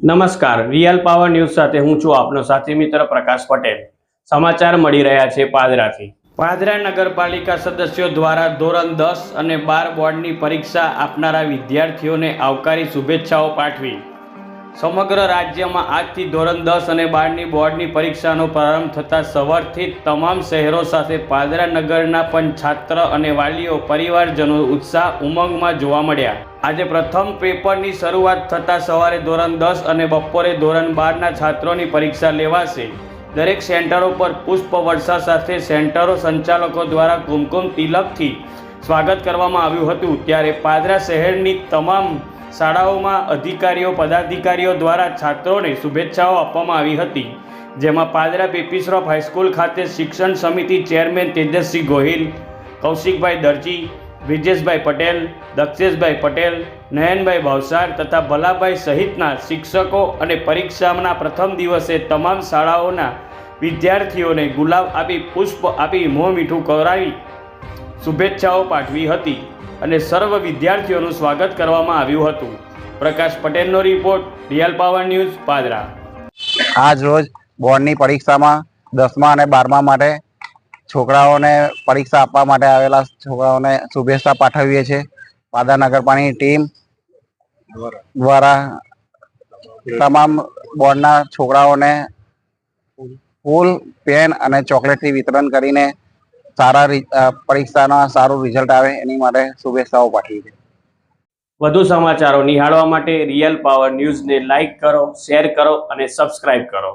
નમસ્કાર. Real power news સાથે હું છું આપનો સાથી મિત્ર પ્રકાશ પટેલ. સમાચાર મળી રહ્યા છે પાદરાથી. પાદરા નગરપાલિકા સદસ્યો દ્વારા ધોરણ દસ અને બાર બોર્ડની પરીક્ષા આપનારા વિદ્યાર્થીઓને આવકારી શુભેચ્છાઓ પાઠવી. સમગ્ર રાજ્યમાં આજથી ધોરણ દસ અને બારની બોર્ડની પરીક્ષાનો પ્રારંભ થતાં સવારથી તમામ શહેરો સાથે પાદરા નગરના પણ છાત્ર અને વાલીઓ, પરિવારજનો ઉત્સાહ ઉમંગમાં જોવા મળ્યા. આજે પ્રથમ પેપરની શરૂઆત થતાં સવારે ધોરણ દસ અને બપોરે ધોરણ બારના છાત્રોની પરીક્ષા લેવાશે. દરેક સેન્ટરો પર પુષ્પ વર્ષા સાથે સેન્ટરો સંચાલકો દ્વારા કુમકુમ તિલકથી સ્વાગત કરવામાં આવ્યું હતું. ત્યારે પાદરા શહેરની તમામ શાળાઓમાં અધિકારીઓ, પદાધિકારીઓ દ્વારા છાત્રોને શુભેચ્છાઓ આપવામાં આવી હતી, જેમાં પાદરા પેપીશ્રોફ હાઈસ્કૂલ ખાતે શિક્ષણ સમિતિ ચેરમેન તેજસ્વી ગોહિલ, કૌશિકભાઈ દરજી, બ્રિજેશભાઈ પટેલ, દક્ષેશભાઈ પટેલ, નયનભાઈ ભાવસાર તથા ભલાભાઈ સહિતના શિક્ષકો અને પરીક્ષાના પ્રથમ દિવસે તમામ શાળાઓના વિદ્યાર્થીઓને ગુલાબ આપી પુષ્પ આપી મોં મીઠું કરાવી શુભેચ્છાઓ પાઠવી હતી. અને સર્વ વિદ્યાર્થીઓનું સ્વાગત કરવામાં આવ્યું હતું. પ્રકાશ પટેલનો report, Real Power News, Padra. આજ રોજ બોર્ડની પરીક્ષામાં દસમા અને બારમા માટે છોકરાઓને પરીક્ષા આપવા માટે આવેલા છોકરાઓને શુભેચ્છા પાઠવીએ છીએ. પાદા નગરપાલિકાની ટીમ દ્વારા તમામ બોર્ડના છોકરાઓને ફૂલ પેન અને ચોકલેટથી વિતરણ કરીને સારા પરીક્ષાના સારું રિઝલ્ટ આવે એની માટે શુભેચ્છાઓ પાઠવી છે. વધુ સમાચારો નિહાળવા માટે રિયલ પાવર ન્યૂઝને લાઇક કરો શેર કરો અને સબસ્ક્રાઇબ કરો.